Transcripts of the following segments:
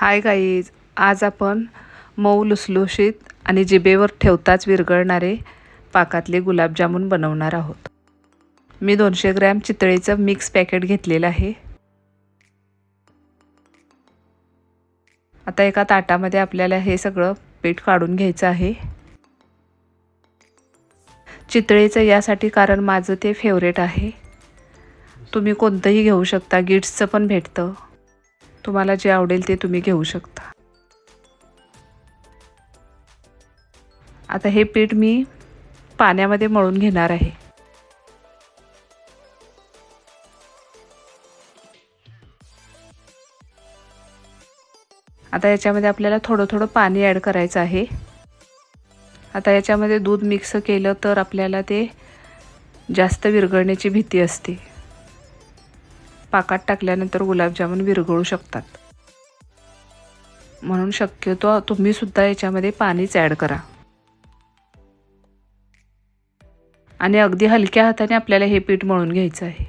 Hi guys आज आपण मऊ लुसलुशीत आणि जिभेवर ठेवताच विरघळणारे पाकातले गुलाबजामुन बनवणार आहोत. मी दोनशे ग्रॅम चितळेचं मिक्स पॅकेट घेतलेलं आहे. आता एका ताटामध्ये आपल्याला हे सगळं पीठ काढून घ्यायचं आहे. चितळेचं यासाठी कारण माझं ते फेवरेट आहे. तुम्ही कोणतंही घेऊ शकता गिट्सचं पण भेटतं. तुम्हाला जे आवडेल ते तुम्ही घेऊ शकता. आता हे पीठ मी पाण्यामध्ये मळून घेणार आहे. आता याच्यामध्ये आपल्याला थोडं थोडं पाणी ॲड करायचं आहे. आता याच्यामध्ये दूध मिक्स केलं तर आपल्याला ते जास्त विरघळण्याची भीती असते. पाकात टाकल्यानंतर गुलाबजामुन विरघळू शकतात. म्हणून शक्यतो तुम्ही सुद्धा याच्यामध्ये पाणीच ॲड करा. आणि अगदी हलक्या हाताने आपल्याला हे पीठ मळून घ्यायचं आहे.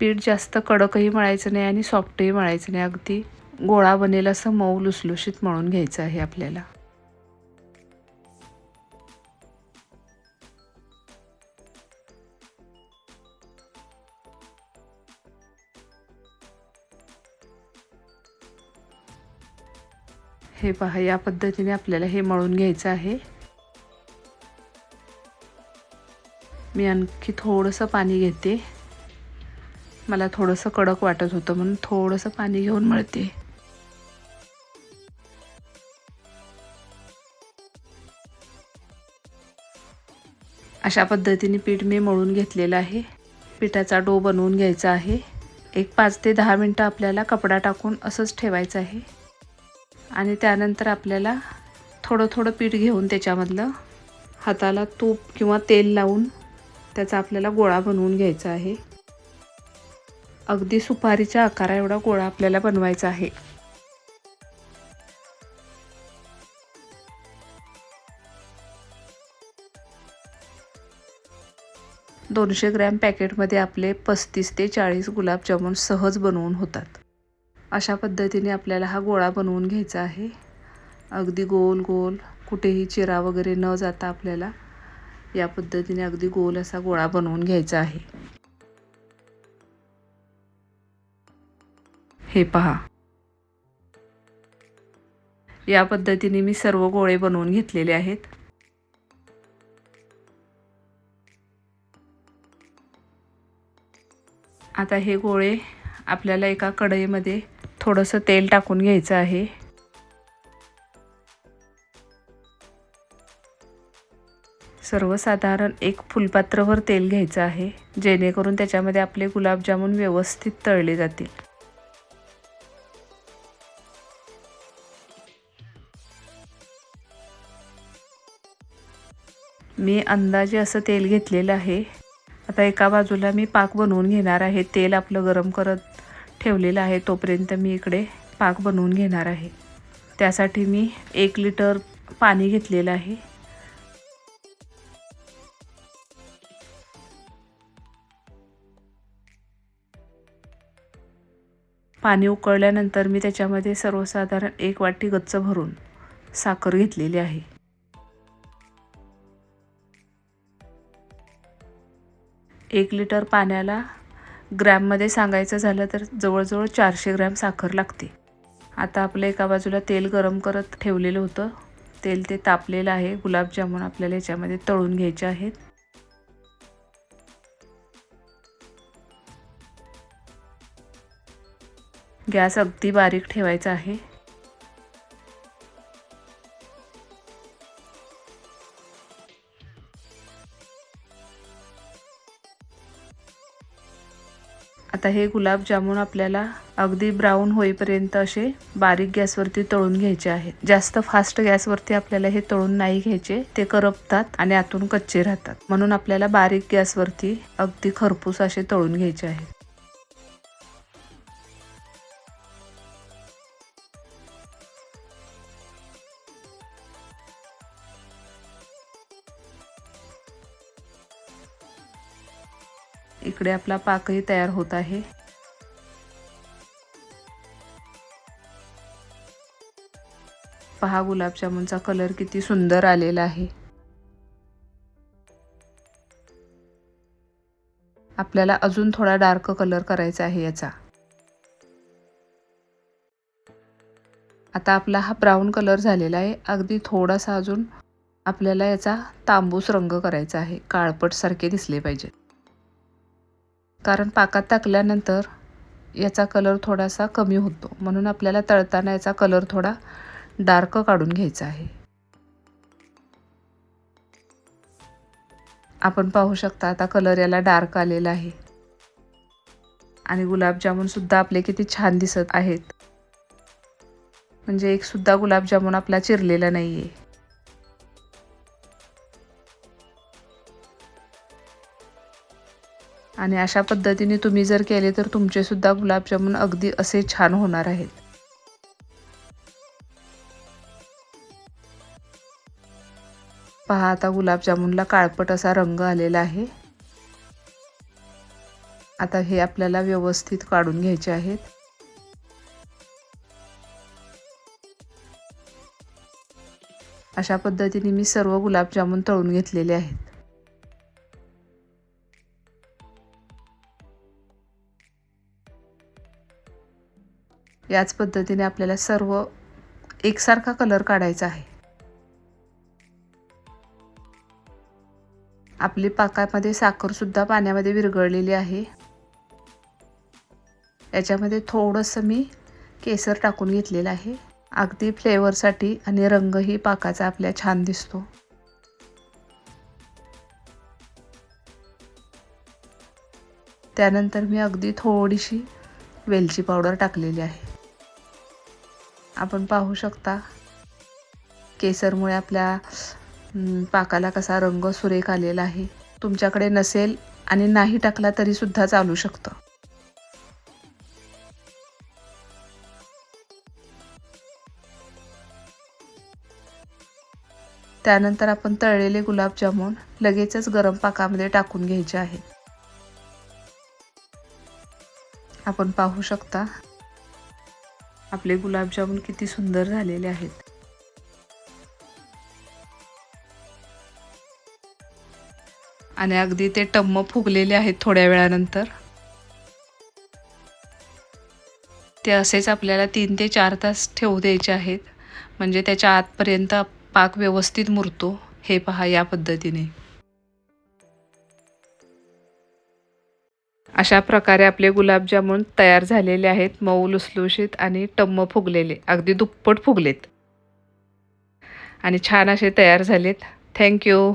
पीठ जास्त कडकही मळायचं नाही आणि सॉफ्टही मळायचं नाही. अगदी गोळा बनेल असं मऊ लुसलुशीत मळून घ्यायचं आहे आपल्याला. हे पहा या पद्धतीने आपल्याला हे मळून घ्यायचं आहे. मी आणखी थोडंसं पाणी घेते. मला थोडंसं कडक वाटत होतं म्हणून थोडंसं पाणी घेऊन मळते. अशा पद्धतीने पीठ मी मळून घेतलेलं आहे. पिठाचा डो बनवून घ्यायचा आहे. एक पाच ते दहा मिनटं आपल्याला कपडा टाकून असंच ठेवायचं आहे. आणि त्यानंतर आपल्याला थोडं थोडं पीठ घेऊन त्याच्यामधलं हाताला तूप किंवा तेल लावून त्याचा आपल्याला गोळा बनवून घ्यायचा आहे. अगदी सुपारीच्या आकारा एवढा गोळा आपल्याला बनवायचा आहे. दोनशे ग्रॅम पॅकेटमध्ये आपले पस्तीस ते चाळीस गुलाबजामुन सहज बनवून होतात. अशा पद्धतीने आपल्याला हा गोळा बनवून घ्यायचा आहे. अगदी गोल गोल कुठेही चिरा वगैरे न जाता आपल्याला या पद्धतीने अगदी गोल असा गोळा बनवून घ्यायचा आहे. हे पहा. या पद्धतीने मी सर्व गोळे बनवून घेतलेले आहेत. आता हे गोळे आपल्याला एका कढईमध्ये थोडंसं तेल टाकून घ्यायचं आहे. सर्वसाधारण एक फुलपात्रभर तेल घ्यायचं आहे जेणेकरून त्याच्यामध्ये आपले गुलाबजामुन व्यवस्थित तळले जातील. मी अंदाजे असं तेल घेतलेलं आहे. आता एका बाजूला मी पाक बनवून घेणार आहे. तेल आपलं गरम करत ठेवलेला आहे तोपर्यंत मी इकडे पाक बनवून घेणार आहे. त्यासाठी मी एक लिटर पाणी घेतलेलं आहे. पाणी उकळल्यानंतर मी त्याच्यामध्ये सर्वसाधारण एक वाटी गच्च भरून साखर घेतलेली आहे. एक लिटर पाण्याला ग्रॅममध्ये सांगायचं झालं तर जवळजवळ चारशे ग्रॅम साखर लागते. आता आपलं एका बाजूला तेल गरम करत ठेवलेलं होतं. तेल ते तापलेलं आहे. गुलाबजामुन आपल्याला याच्यामध्ये तळून घ्यायचे आहेत. गॅस अगदी बारीक ठेवायचा आहे. आता हे गुलाबजामुन आपल्याला अगदी ब्राऊन होईपर्यंत असे बारीक गॅसवरती तळून घ्यायचे आहेत. जास्त फास्ट गॅसवरती आपल्याला हे तळून नाही घ्यायचे. ते करपतात आणि आतून कच्चे राहतात. म्हणून आपल्याला बारीक गॅसवरती अगदी खरपूस असे तळून घ्यायचे आहेत. इकडे आपला पाकही तयार होत आहे. पहा गुलाबजामुनचा कलर किती सुंदर आलेला आहे. आपल्याला अजून थोडा डार्क कलर करायचा आहे याचा. आता आपला हा ब्राऊन कलर झालेला आहे. अगदी थोडासा अजून आपल्याला याचा तांबूस रंग करायचा आहे. काळपट सारखे दिसले पाहिजेत. कारण पाकात टाकल्यानंतर याचा कलर थोडासा कमी होतो. म्हणून आपल्याला तळताना याचा कलर थोडा डार्क काढून घ्यायचा आहे. आपण पाहू शकता आता कलर याला डार्क आलेला आहे. आणि गुलाबजामूनसुद्धा आपले किती छान दिसत आहेत. म्हणजे एक सुद्धा गुलाबजामुन आपला चिरलेला नाही आहे आणि अशा पद्धतीने तुम्ही जर केले तर तुमचेसुद्धा गुलाबजामुन अगदी असे छान होणार आहेत. पहा आता गुलाबजामुनला काळपट असा रंग आलेला आहे. आता हे आपल्याला व्यवस्थित काढून घ्यायचे आहेत. अशा पद्धतीने मी सर्व गुलाबजामुन तळून घेतलेले आहेत. याच पद्धतीने आपल्याला सर्व एकसारखा कलर काढायचा आहे. आपली पाकामध्ये साखरसुद्धा पाण्यामध्ये विरघळलेली आहे. याच्यामध्ये थोडंसं मी केसर टाकून घेतलेलं आहे. अगदी फ्लेवरसाठी आणि रंगही पाकाचा आपल्या छान दिसतो. त्यानंतर मी अगदी थोडीशी वेलची पावडर टाकलेली आहे. आपण पाहू शकता. केसरमुळे आपल्या पाकाला कसा रंग सुरेख आलेला आहे. तुमच्याकडे नसेल आणि नाही टाकला तरी सुद्धा चालू शकतं. त्यानंतर आपण तळलेले गुलाबजामुन लगेचच गरम पाकामध्ये टाकून घ्यायचे आहेत आपण पाहू शकता. आपले गुलाबजामुन किती सुंदर झालेले आहेत. आणि अगदी ते टम्म फुगलेले आहेत थोड्या वेळानंतर. ते असेच आपल्याला तीन ते चार तास ठेवू द्यायचे आहेत. म्हणजे त्याच्या आतपर्यंत पाक व्यवस्थित मुरतो. हे पहा या पद्धतीने. अशा प्रकारे आपले गुलाबजामुन तयार झालेले आहेत मऊ लुसलुशीत आणि टम्म फुगलेले अगदी दुप्पट फुगलेत. आणि छान असे तयार झालेत. थँक्यू